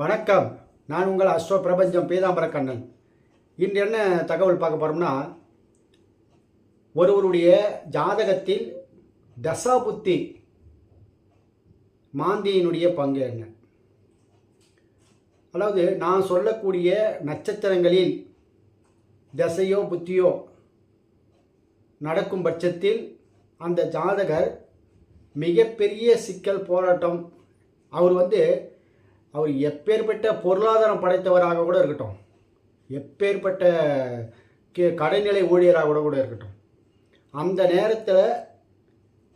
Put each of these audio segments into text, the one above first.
வணக்கம். நான் உங்கள் அஸ்வ பிரபஞ்சம் பீதாம்பரக்கண்ணன் இன்று என்ன தகவல் பார்க்க போகிறோம்னா ஒருவருடைய ஜாதகத்தில் தசாபுத்தி மாந்தியினுடைய பங்கு என்ன? அதாவது நான் சொல்லக்கூடிய நட்சத்திரங்களில் தசையோ புத்தியோ நடக்கும் பட்சத்தில் அந்த ஜாதகர் மிகப்பெரிய சிக்கல் போராட்டம். அவர் வந்து அவர் எப்பேற்பட்ட பொருளாதாரம் படைத்தவராக கூட இருக்கட்டும். எப்பேற்பட்ட கே- கடைநிலை ஊழியராக கூட கூட இருக்கட்டும். அந்த நேரத்தில்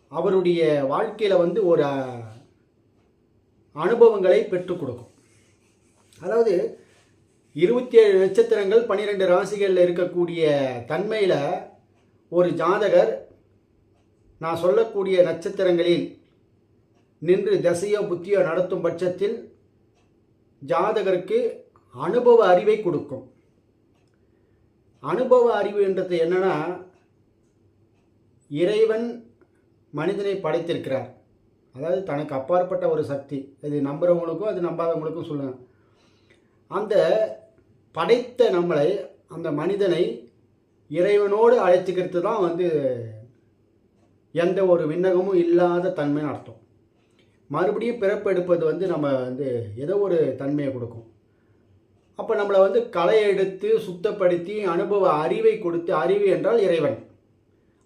அவருடைய வாழ்க்கையில் வந்து ஒரு அனுபவங்களை பெற்றுக் கொடுக்கும். அதாவது இருபத்தி ஏழு நட்சத்திரங்கள் பன்னிரெண்டு ராசிகளில் இருக்கக்கூடிய தன்மையில் ஒரு ஜாதகர் நான் சொல்லக்கூடிய நட்சத்திரங்களில் நின்று தசையோ புத்தியோ நடத்தும் பட்சத்தில் ஜாதகருக்கு அனுபவ அறிவை கொடுக்கும். அனுபவ அறிவுன்றது என்னன்னா இறைவன் மனிதனை படைத்திருக்கிறார். அதாவது தனக்கு அப்பாற்பட்ட ஒரு சக்தி. இது நம்புகிறவங்களுக்கும் அது நம்பாதவங்களுக்கும் சொல்லுங்க அந்த படைத்த நம்மளை அந்த மனிதனை இறைவனோடு அழைச்சிக்கிறது தான் வந்து எந்த ஒரு விண்ணகமும் இல்லாத தன்மைன்னு அர்த்தம். மறுபடியும் பிறப்பு எடுப்பது வந்து நம்ம வந்து ஏதோ ஒரு தன்மையை கொடுக்கும். அப்போ நம்மளை வந்து களை எடுத்து சுத்தப்படுத்தி அனுபவ அறிவை கொடுத்து அறிவு என்றால் இறைவன்.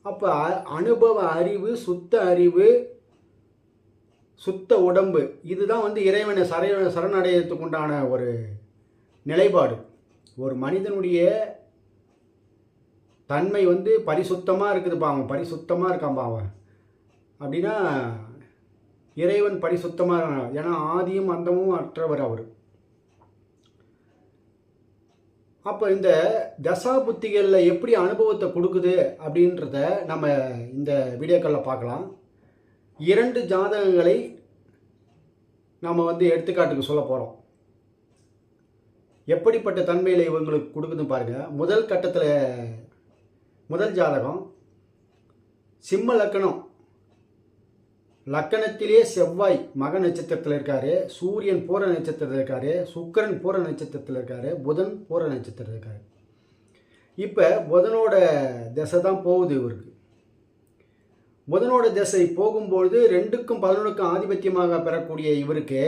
அப்போ அ- அனுபவ அறிவு சுத்த அறிவு சுத்த உடம்பு இதுதான் வந்து இறைவனை சரண சரணடையத்துக்கு உண்டான ஒரு நிலைப்பாடு. ஒரு மனிதனுடைய தன்மை வந்து பரிசுத்தமாக இருக்குது அவன் பரிசுத்தமாக இருக்கான் பாவன் அப்படின்னா இறைவன் பரிசுத்தமாக ஏன்னா ஆதியும் அந்தமும் அற்றவர் அவர். அப்போ இந்த தசா புத்திகளில் எப்படி அனுபவத்தை கொடுக்குது அப்படின்றத நம்ம இந்த வீடியோக்களில் பார்க்கலாம். இரண்டு ஜாதகங்களை நாம் வந்து எடுத்துக்காட்டுக்கு சொல்ல போகிறோம் எப்படிப்பட்ட தன்மையில் இவங்களுக்கு கொடுக்குதுன்னு பாருங்கள் முதல் கட்டத்தில் முதல் ஜாதகம் சிம்ம லக்கணம். லக்கணத்திலே செவ்வாய் மக நட்சத்திரத்தில் இருக்காரு சூரியன் பூர நட்சத்திரத்தில் இருக்காரு சுக்கிரன் பூர நட்சத்திரத்தில் இருக்காரு புதன் பூர நட்சத்திரத்தில் இருக்காரு. இப்போ புதனோட திசை தான் போகுது இவருக்கு. புதனோட திசை போகும்பொழுது ரெண்டுக்கும் பதினொன்றுக்கும் ஆதிபத்தியமாக பெறக்கூடிய இவருக்கு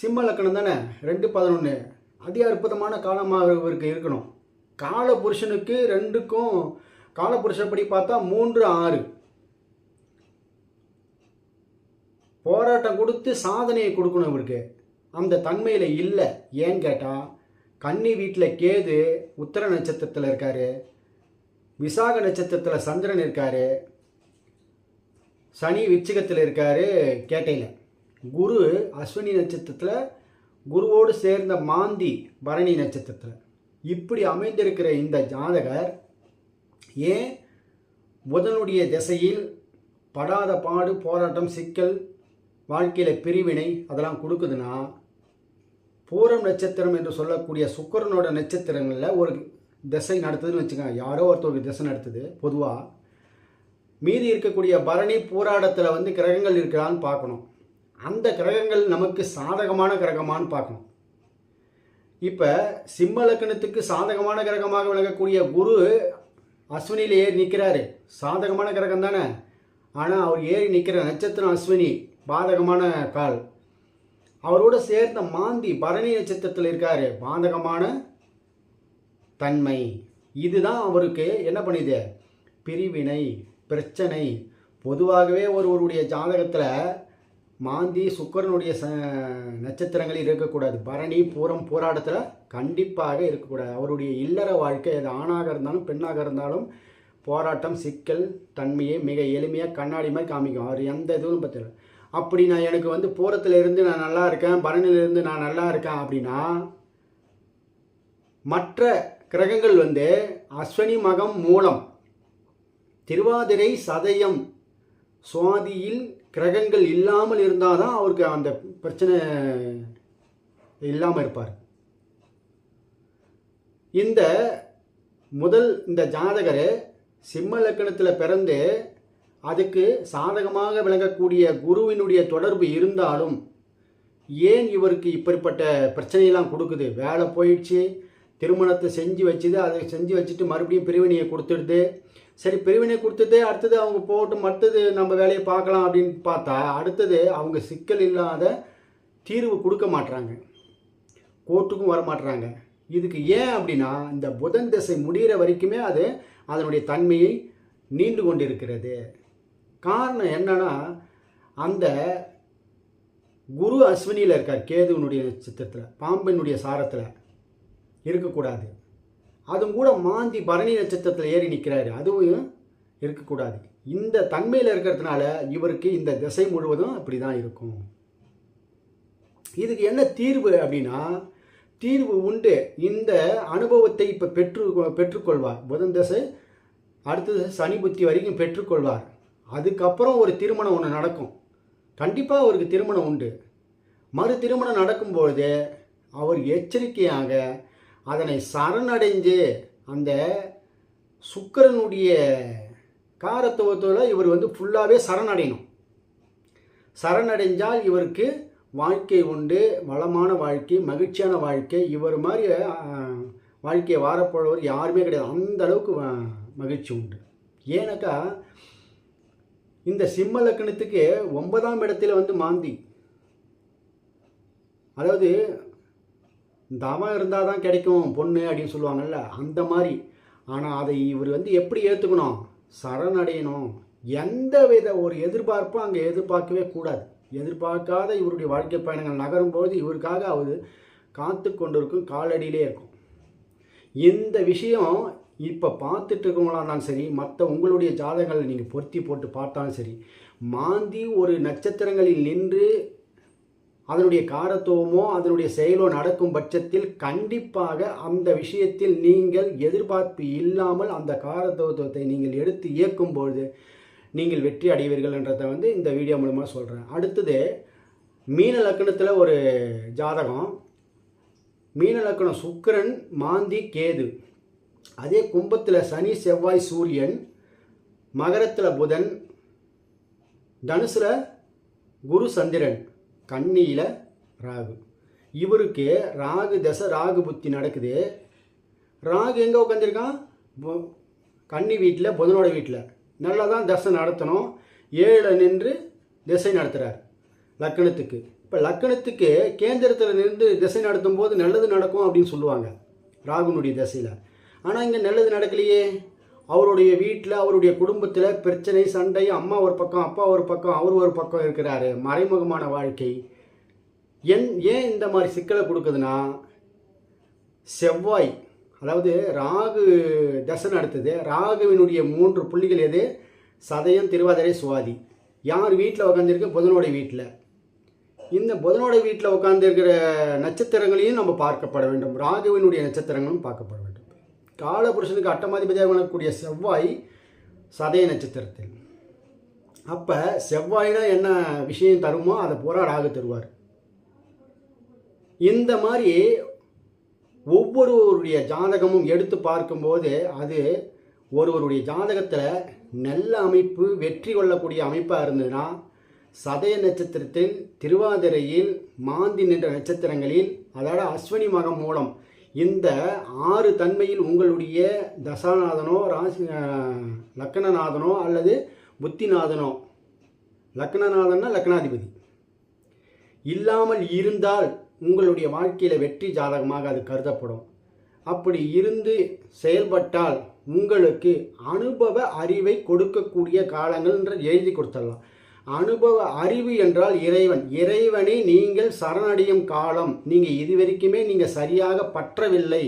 சிம்ம லக்கணம் தானே? ரெண்டு பதினொன்று அதி அற்புதமான காலமாக இவருக்கு இருக்கணும். கால புருஷனுக்கு ரெண்டுக்கும் கால புருஷப்படி பார்த்தா மூன்று ஆறு. போராட்டம் கொடுத்து சாதனையை கொடுக்கணும் இவருக்கு. அந்த தன்மையில் இல்லை. ஏன்னு கேட்டால் கன்னி வீட்டில் கேது உத்தர நட்சத்திரத்தில் இருக்காரு. விசாக நட்சத்திரத்தில் சந்திரன் இருக்காரு. சனி விச்சிகத்தில் இருக்காரு கேட்டையில். குரு அஸ்வினி நட்சத்திரத்தில் குருவோடு சேர்ந்த மாந்தி பரணி நட்சத்திரத்தில். இப்படி அமைந்திருக்கிற இந்த ஜாதகர் ஏன் புதனுடைய திசையில் படாத பாடு போராட்டம் சிக்கல் வாழ்க்கையில் பிரிவினை அதெல்லாம் கொடுக்குதுன்னா பூரம் நட்சத்திரம் என்று சொல்லக்கூடிய சுக்கிரனோட நட்சத்திரங்களில் ஒரு திசை நடத்துதுன்னு வச்சுக்கோங்க. யாரோ ஒருத்தருக்கு திசை நடத்துது. பொதுவாக மீதி இருக்கக்கூடிய பரணி பூராடத்தில் வந்து கிரகங்கள் இருக்கிறான்னு பார்க்கணும். அந்த கிரகங்கள் நமக்கு சாதகமான கிரகமான்னு பார்க்கணும். இப்போ சிம்ம லக்கணத்துக்கு சாதகமான கிரகமாக விளங்கக்கூடிய குரு அஸ்வினியில் ஏறி நிற்கிறாரு சாதகமான கிரகம் தானே ஆனால் அவர் ஏறி நிற்கிற நட்சத்திரம் அஸ்வினி. பாதகமான கால். அவரோட சேர்ந்த மாந்தி பரணி நட்சத்திரத்தில் இருக்காரு. பாதகமான தன்மை. இதுதான் அவருக்கு என்ன பண்ணுது பிரிவினை பிரச்சனை. பொதுவாகவே ஒருவருடைய ஜாதகத்தில் மாந்தி சுக்கரனுடைய ச நட்சத்திரங்கள் இருக்கக்கூடாது. பரணி பூரம் போராட்டத்தில் கண்டிப்பாக இருக்கக்கூடாது. அவருடைய இல்லற வாழ்க்கை அது ஆணாக இருந்தாலும் பெண்ணாக இருந்தாலும் போராட்டம் சிக்கல் தன்மையை மிக எளிமையாக கண்ணாடி மாதிரி காமிக்கும். அவர் எந்த இதுவும் பற்றில அப்படி நான் எனக்கு வந்து பூரத்தில் இருந்து நான் நல்லா இருக்கேன் பரணிலிருந்து நான் நல்லா இருக்கேன் அப்படின்னா மற்ற கிரகங்கள் வந்து அஸ்வினி மகம் மூலம் திருவாதிரை சதயம் சுவாதியில் கிரகங்கள் இல்லாமல் இருந்தால் தான் அவருக்கு அந்த பிரச்சனை இல்லாமல் இருப்பார். இந்த முதல் இந்த ஜாதகர் சிம்ம லக்கணத்தில் பிறந்து அதுக்கு சாதகமாக விளங்கக்கூடிய குருவினுடைய தொடர்பு இருந்தாலும் ஏன் இவருக்கு இப்படிப்பட்ட பிரச்சனையெல்லாம் கொடுக்குது? வேலை போயிடுச்சு திருமணத்தை செஞ்சு வச்சுது அதை செஞ்சு வச்சுட்டு மறுபடியும் பிரிவினையை கொடுத்துடுது. சரி பிரிவினை கொடுத்துட்டு அடுத்தது அவங்க போட்டு அடுத்தது நம்ம வேலையை பார்க்கலாம் அப்படின்னு பார்த்தா அடுத்தது அவங்க சிக்கல் இல்லாத தீர்வு கொடுக்க மாட்டுறாங்க கோர்ட்டுக்கும் வரமாட்டுறாங்க இதுக்கு ஏன் அப்படின்னா இந்த புதன் திசை முடிகிற வரைக்குமே அது அதனுடைய தன்மையை நீண்டு கொண்டிருக்கிறது. காரணம் என்னன்னா அந்த குரு அஸ்வினியில் இருக்கார் கேதுவனுடைய நட்சத்திரத்தில் பாம்பினுடைய சாரத்தில். இருக்கக்கூடாது. அதுவும் கூட மாந்தி பரணி நட்சத்திரத்தில் ஏறி நிற்கிறாரு அதுவும் இருக்கக்கூடாது. இந்த தன்மையில் இருக்கிறதுனால இவருக்கு இந்த திசை முழுவதும் அப்படி தான் இருக்கும். இதுக்கு என்ன தீர்வு அப்படின்னா தீர்வு உண்டு. இந்த அனுபவத்தை இப்போ பெற்று பெற்றுக்கொள்வார். புதன் தசை அடுத்தது சனி புத்தி வரைக்கும் பெற்றுக்கொள்வார். அதுக்கப்புறம் ஒரு திருமணம் ஒன்று நடக்கும். கண்டிப்பாக அவருக்கு திருமணம் உண்டு. மறு திருமணம் நடக்கும்பொழுது அவர் எச்சரிக்கையாக அதனை சரணடைஞ்சு அந்த சுக்கிரனுடைய காரத்துவத்தோட இவர் வந்து ஃபுல்லாகவே சரணடையணும். சரணடைஞ்சால் இவருக்கு வாழ்க்கை உண்டு வளமான வாழ்க்கை மகிழ்ச்சியான வாழ்க்கை இவர் மாதிரி வாழ்க்கையை வாரப்போழவர் யாருமே கிடையாது. அந்த அளவுக்கு மகிழ்ச்சி உண்டு. ஏன்னாக்கா இந்த சிம்ம லக்கணத்துக்கு ஒன்பதாம் இடத்துல வந்து மாந்தி. அதாவது தவம் இருந்தால் தான் கிடைக்கும் பொண்ணு அப்படின்னு சொல்லுவாங்கல்ல அந்த மாதிரி. ஆனால் அதை இவர் வந்து எப்படி ஏற்றுக்கணும் சரணடையணும். எந்த வித ஒரு எதிர்பார்ப்பும் அங்கே எதிர்பார்க்கவே கூடாது. எதிர்பார்க்காத இவருடைய வாழ்க்கை பயணங்கள் நகரும்போது இவருக்காக அவர் காத்து கொண்டிருக்கும் காலடியிலே இருக்கும். இந்த விஷயம் இப்போ பார்த்துட்டு இருக்கவங்களா இருந்தாலும் சரி மற்ற உங்களுடைய ஜாதகங்களை நீங்கள் பொருத்தி போட்டு பார்த்தாலும் சரி மாந்தி ஒரு நட்சத்திரங்களில் நின்று அதனுடைய காரத்துவமோ அதனுடைய செயலோ நடக்கும் பட்சத்தில் கண்டிப்பாக அந்த விஷயத்தில் நீங்கள் எதிர்பார்ப்பு இல்லாமல் அந்த காரத்துவத்தை நீங்கள் எடுத்து இயக்கும் பொழுது நீங்கள் வெற்றி அடைவீர்கள் என்றதை வந்து இந்த வீடியோ மூலமாக சொல்கிறேன் அடுத்தது மீன லக்கணத்தில் ஒரு ஜாதகம். மீன லக்கணம் சுக்கரன் மாந்தி கேது. அதே கும்பத்தில் சனி செவ்வாய் சூரியன் மகரத்தில் புதன் தனுசில் குரு சந்திரன் கன்னியில் ராகு. இவருக்கு ராகு தசை ராகு புத்தி நடக்குது. ராகு எங்கே உட்காந்துருக்கான் கன்னி வீட்டில் புதனோட வீட்டில் நல்லா தான் தசை நடத்தணும். ஏழில் நின்று திசை நடத்துகிறார் லக்கணத்துக்கு. இப்போ லக்கணத்துக்கு கேந்திரத்தில் நின்று திசை நடத்தும் போது நல்லது நடக்கும் அப்படின்னு சொல்லுவாங்க. ராகுனுடைய திசையில். ஆனால் இங்கே நல்லது நடக்கலையே. அவருடைய வீட்டில் அவருடைய குடும்பத்தில் பிரச்சனை சண்டை அம்மா ஒரு பக்கம் அப்பா ஒரு பக்கம் அவர் ஒரு பக்கம் இருக்கிறாரு. மறைமுகமான வாழ்க்கை. என் ஏன் இந்த மாதிரி சிக்கலை கொடுக்குதுன்னா செவ்வாய் அதாவது ராகு தசை நடத்துது. ராகுவினுடைய மூன்று புள்ளிகள் எது? சதயம் திருவாதிரை சுவாதி. யார் வீட்டில் உட்காந்துருக்கு புதனோட வீட்டில் இந்த புதனோட வீட்டில் உட்காந்துருக்கிற நட்சத்திரங்களையும் நம்ம பார்க்கப்பட வேண்டும். ராகுவினுடைய நட்சத்திரங்களும் பார்க்கப்பட வேண்டும். காலபுருஷனுக்கு அட்டமாதிபதியாக வரக்கூடிய செவ்வாய் சதய நட்சத்திரத்தில். அப்போ செவ்வாய்னா என்ன விஷயம் தருமோ அதை பூரா ராகு தருவார். இந்த மாதிரி ஒவ்வொருவருடைய ஜாதகமும் எடுத்து பார்க்கும்போது அது ஒருவருடைய ஜாதகத்தில் நல்ல அமைப்பு வெற்றி கொள்ளக்கூடிய அமைப்பாக இருந்ததுன்னா சதய நட்சத்திரத்தில் திருவாதிரையில் மாந்தி நின்ற நட்சத்திரங்களில் அதாவது அஸ்வினி மகம் மூலம் இந்த ஆறு தன்மையில் உங்களுடைய தசாநாதனோ ராசி லக்னநாதனோ லக்கணநாதனோ அல்லது புத்திநாதனோ? லக்னநாதன்னா லக்னாதிபதி இல்லாமல் இருந்தால் உங்களுடைய வாழ்க்கையில் வெற்றி ஜாதகமாக அது கருதப்படும். அப்படி இருந்து செயல்பட்டால் உங்களுக்கு அனுபவ அறிவை கொடுக்கக்கூடிய காலங்கள் என்று எழுதி கொடுத்துடலாம். அனுபவ அறிவு என்றால் இறைவன். இறைவனை நீங்கள் சரணடையும் காலம். நீங்கள் இது வரைக்குமே நீங்கள் சரியாக பற்றவில்லை.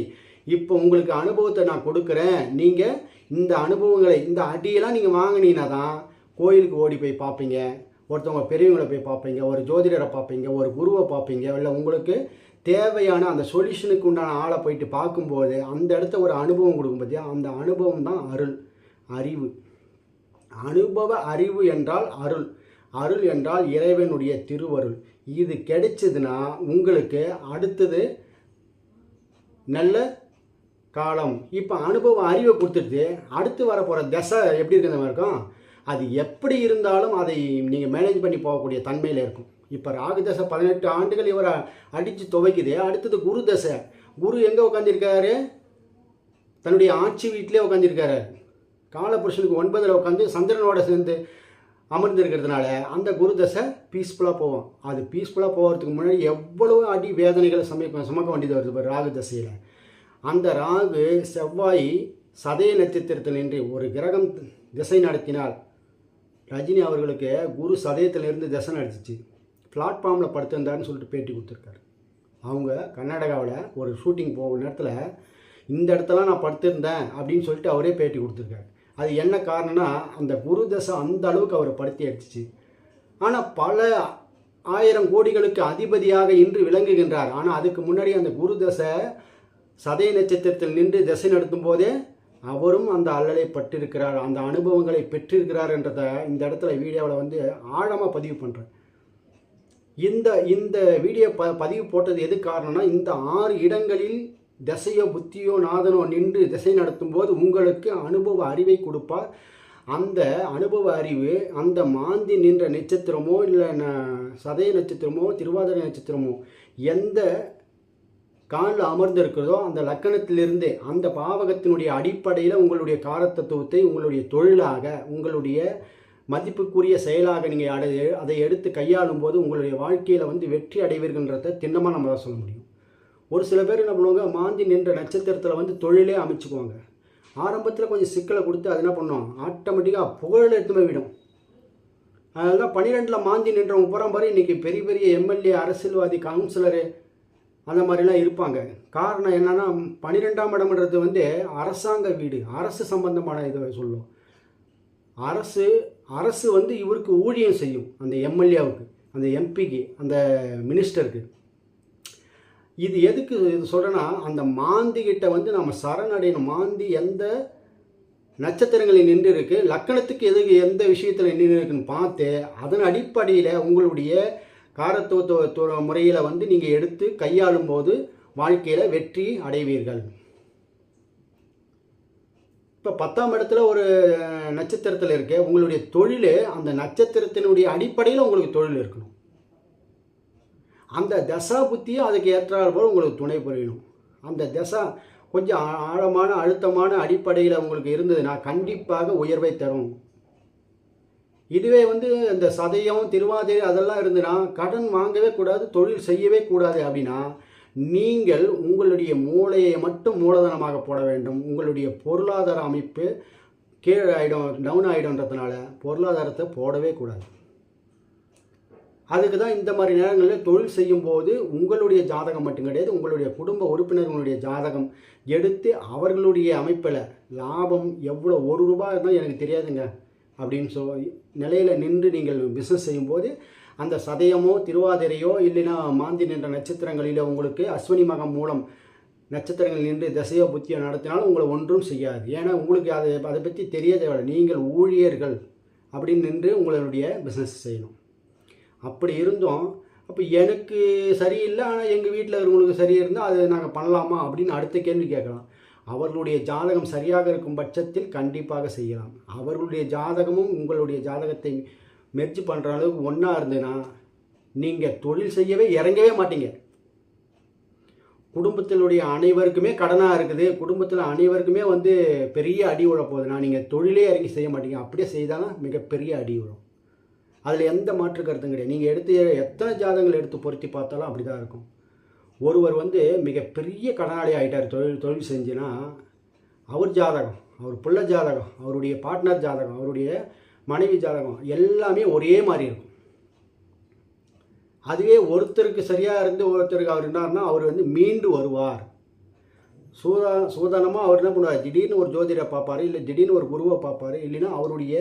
இப்போ உங்களுக்கு அனுபவத்தை நான் கொடுக்குறேன். நீங்கள் இந்த அனுபவங்களை இந்த அடியெல்லாம் நீங்கள் வாங்கினீங்கன்னா தான் கோயிலுக்கு ஓடி போய் பார்ப்பீங்க. ஒருத்தவங்க பெரியவங்களை போய் பார்ப்பீங்க. ஒரு ஜோதிடரை பார்ப்பீங்க. ஒரு குருவை பார்ப்பீங்க. இல்லை உங்களுக்கு தேவையான அந்த சொல்யூஷனுக்கு உண்டான ஆளை போயிட்டு பார்க்கும்போது அந்த இடத்த ஒரு அனுபவம் கொடுக்கும் பார்த்தியா அந்த அனுபவம் தான் அருள். அறிவு. அனுபவ அறிவு என்றால் அருள். அருள் என்றால் இறைவனுடைய திருவருள். இது கிடைச்சதுன்னா உங்களுக்கு அடுத்தது நல்ல காலம். இப்போ அனுபவம் அறிவை கொடுத்துட்டு அடுத்து வரப்போகிற தசை எப்படி இருக்கிற மாதிரி இருக்கும்? அது எப்படி இருந்தாலும் அதை நீங்கள் மேனேஜ் பண்ணி போகக்கூடிய தன்மையில் இருக்கும். இப்போ ராகு தசை பதினெட்டு ஆண்டுகள் இவரை அடித்து துவைக்குது. அடுத்தது குரு தசை. குரு எங்கே உட்காந்துருக்காரு தன்னுடைய ஆட்சி வீட்டிலே உட்காந்துருக்காரு காலபுருஷனுக்கு ஒன்பதில் உட்காந்து சந்திரனோட சேர்ந்து அமர்ந்திருக்கிறதுனால அந்த குரு தசை பீஸ்ஃபுல்லாக போவோம் அது பீஸ்ஃபுல்லாக போகிறதுக்கு முன்னாடி எவ்வளோ அடி வேதனைகளை சமைக்க சுமக்க வேண்டியது வருது ராகு தசையில். அந்த ராகு செவ்வாய் சதய நட்சத்திரத்தில் நின்று ஒரு கிரகம் திசை நடத்தினால் ரஜினி அவர்களுக்கு குரு சதயத்திலிருந்து திசை நடத்துச்சு. பிளாட்ஃபார்மில் படுத்திருந்தாருன்னு சொல்லிட்டு பேட்டி கொடுத்துருக்காரு. அவங்க கர்நாடகாவில் ஒரு ஷூட்டிங் போகிற நேரத்தில் இந்த இடத்துல நான் படுத்திருந்தேன் அப்படின்னு சொல்லிட்டு அவரே பேட்டி கொடுத்துருக்காரு. அது என்ன காரணம்னா அந்த குரு தசை அந்த அளவுக்கு அவரை படுத்தி அடிச்சிச்சு ஆனால் பல ஆயிரம் கோடிகளுக்கு அதிபதியாக இன்று விளங்குகின்றார். ஆனால் அதுக்கு முன்னாடி அந்த குரு தசை சதய நட்சத்திரத்தில் நின்று திசை நடத்தும் போதே அவரும் அந்த அல்லலை பட்டிருக்கிறார் அந்த அனுபவங்களை பெற்றிருக்கிறார் என்றதை இந்த இடத்துல வீடியோவில் வந்து ஆழமாக பதிவு பண்ணுறேன் இந்த இந்த வீடியோ ப பதிவு போட்டது எது காரணம்னா இந்த ஆறு இடங்களில் திசையோ புத்தியோ நாதனோ நின்று திசை நடத்தும் போது உங்களுக்கு அனுபவ அறிவை கொடுப்பார். அந்த அனுபவ அறிவு அந்த மாந்தி நின்ற நட்சத்திரமோ இல்லை சதய நட்சத்திரமோ திருவாதிரை நட்சத்திரமோ எந்த காலில் அமர்ந்திருக்கிறதோ அந்த லக்கணத்திலிருந்தே அந்த பாவகத்தினுடைய அடிப்படையில் உங்களுடைய காரத்தத்துவத்தை உங்களுடைய தொழிலாக உங்களுடைய மதிப்புக்குரிய செயலாக நீங்கள் அடை அதை எடுத்து கையாளும் போது உங்களுடைய வாழ்க்கையில் வந்து வெற்றி அடைவீர்கள்ன்றத திண்ணமாக நம்மளால் சொல்ல முடியும். ஒரு சில பேர் என்ன பண்ணுவாங்க மாந்தி நின்ற நட்சத்திரத்தில் வந்து தொழிலே அமைச்சுக்குவாங்க. ஆரம்பத்தில் கொஞ்சம் சிக்கலை கொடுத்து அது என்ன பண்ணோம் ஆட்டோமேட்டிக்காக புகழில் எடுத்து விடும். அதனால தான் பன்னிரெண்டில் மாந்தி நின்றவங்க புறம் மாதிரி இன்றைக்கி பெரிய பெரிய எம்எல்ஏ அரசியல்வாதி கவுன்சிலரு அந்த மாதிரிலாம் இருப்பாங்க. காரணம் என்னென்னா பன்னிரெண்டாம் இடம்ன்றது வந்து அரசாங்க வீடு அரசு சம்பந்தமான இதை சொல்லும். அரசு அரசு வந்து இவருக்கு ஊழியம் செய்யும் அந்த எம்எல்ஏவுக்கு அந்த எம்பிக்கு அந்த மினிஸ்டருக்கு இது எதுக்கு இது சொல்கிறேன்னா அந்த மாந்திகிட்ட வந்து நம்ம சரணடையணும். மாந்தி எந்த நட்சத்திரங்களில் நின்று இருக்கு லக்கணத்துக்கு எதுக்கு எந்த விஷயத்தில் நின்று இருக்குன்னு பார்த்து அதன் அடிப்படையில் உங்களுடைய காரத்துவத்துவ முறையில் வந்து நீங்கள் எடுத்து கையாளும் போது வாழ்க்கையில் வெற்றி அடைவீர்கள். இப்போ பத்தாம் இடத்துல ஒரு நட்சத்திரத்தில் இருக்க உங்களுடைய தொழில் அந்த நட்சத்திரத்தினுடைய அடிப்படையில் உங்களுக்கு தொழில் இருக்கணும். அந்த தசா புத்தியும் அதுக்கு ஏற்றாறு போல் உங்களுக்கு துணை புரியணும். அந்த தசா கொஞ்சம் ஆழமான அழுத்தமான அடிப்படையில் உங்களுக்கு இருந்ததுன்னா கண்டிப்பாக உயர்வை தரும். இதுவே வந்து இந்த சதயம் திருவாதிரை அதெல்லாம் இருந்துன்னா கடன் வாங்கவே கூடாது தொழில் செய்யவே கூடாது அப்படின்னா நீங்கள் உங்களுடைய மூளையை மட்டும் மூலதனமாக போட வேண்டும். உங்களுடைய பொருளாதார அமைப்பு கீழே ஆகிடும் டவுன் ஆகிடும்ன்றதுனால பொருளாதாரத்தை போடவே கூடாது. அதுக்கு தான் இந்த மாதிரி நேரங்களில் தொழில் செய்யும்போது உங்களுடைய ஜாதகம் மட்டும் கிடையாது உங்களுடைய குடும்ப உறுப்பினர்களுடைய ஜாதகம் எடுத்து அவர்களுடைய அமைப்பில் லாபம் எவ்வளோ ஒரு ரூபாய் இருந்தால் எனக்கு தெரியாதுங்க. அப்படின்னு சொ நிலையில் நின்று நீங்கள் பிஸ்னஸ் செய்யும்போது அந்த சதயமோ திருவாதிரையோ இல்லைன்னா மாந்தி நின்ற நட்சத்திரங்களில் உங்களுக்கு அஸ்வினி மகம் மூலம் நட்சத்திரங்கள் நின்று திசையோ புத்தியோ நடத்தினாலும் உங்களை ஒன்றும் செய்யாது. ஏன்னா உங்களுக்கு அதை அதை பற்றி தெரியாத நீங்கள் ஊழியர்கள் அப்படின்னு நின்று உங்களுடைய பிஸ்னஸ் செய்யணும். அப்படி இருந்தோம். அப்போ எனக்கு சரியில்லை ஆனால் எங்கள் வீட்டில் இருக்கிறவங்களுக்கு சரி இருந்தால் அது நாங்கள் பண்ணலாமா அப்படின்னு அடுத்த கேள்வி கேட்கலாம். அவர்களுடைய ஜாதகம் சரியாக இருக்கும் பட்சத்தில் கண்டிப்பாக செய்யலாம். அவர்களுடைய ஜாதகமும் உங்களுடைய ஜாதகத்தை மெர்ஜி பண்ணுற அளவுக்கு ஒன்றா இருந்ததுன்னா நீங்கள் தொழில் செய்யவே இறங்கவே மாட்டீங்க. குடும்பத்தினுடைய அனைவருக்குமே கடனாக இருக்குது. குடும்பத்தில் அனைவருக்குமே வந்து பெரிய அடி உழப்போகுதுன்னா நீங்கள் தொழிலே இறங்கி செய்ய மாட்டீங்க. அப்படியே செய்தாலும் மிகப்பெரிய அடி உழம் அதில் எந்த மாற்று கருத்தும் கிடையாது. நீங்கள் எடுத்து எத்தனை ஜாதகங்கள் எடுத்து பொருத்தி பார்த்தாலும் அப்படி தான் இருக்கும். ஒருவர் வந்து மிகப்பெரிய கடனாளி ஆகிட்டார் தொழில் தொழில் செஞ்சுன்னா அவர் ஜாதகம் அவர் பிள்ளை ஜாதகம் அவருடைய பார்ட்னர் ஜாதகம் அவருடைய மனைவி ஜாதகம் எல்லாமே ஒரே மாதிரி இருக்கும். அதுவே ஒருத்தருக்கு சரியாக இருந்து ஒருத்தருக்கு அவர் என்னார்னா அவர் வந்து மீண்டு வருவார். சூதா சூதானமாக அவர் என்ன பண்ணுவார்? திடீர்னு ஒரு ஜோதிடரை பார்ப்பார் இல்லை திடீர்னு ஒரு குருவை பார்ப்பார் இல்லைன்னா அவருடைய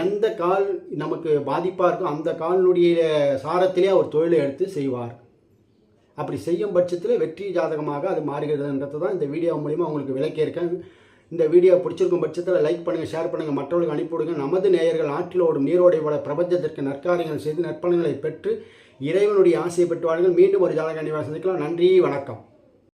எந்த கால் நமக்கு பாதிப்பாக இருக்கோ அந்த காலினுடைய சாரத்திலே அவர் தொழிலை எடுத்து செய்வார். அப்படி செய்யும் பட்சத்தில் வெற்றி ஜாதகமாக அது மாறுகிறதுன்றது தான் இந்த வீடியோ மூலிமா உங்களுக்கு விளக்கியிருக்கேன் இந்த வீடியோ பிடிச்சிருக்கும் பட்சத்தில் லைக் பண்ணுங்கள் ஷேர் பண்ணுங்கள் மற்றவர்களுக்கு அனுப்பிவிடுங்க நமது நேயர்கள் ஆற்றில் ஓடும் நீரோடை வள பிரபஞ்சத்திற்கு நற்காரியங்கள் செய்து நற்பலன்களை பெற்று இறைவனுடைய ஆசையை பெற்றுவார்கள் மீண்டும் ஒரு ஜாதக அணிவாக சந்திக்கலாம். நன்றி வணக்கம்.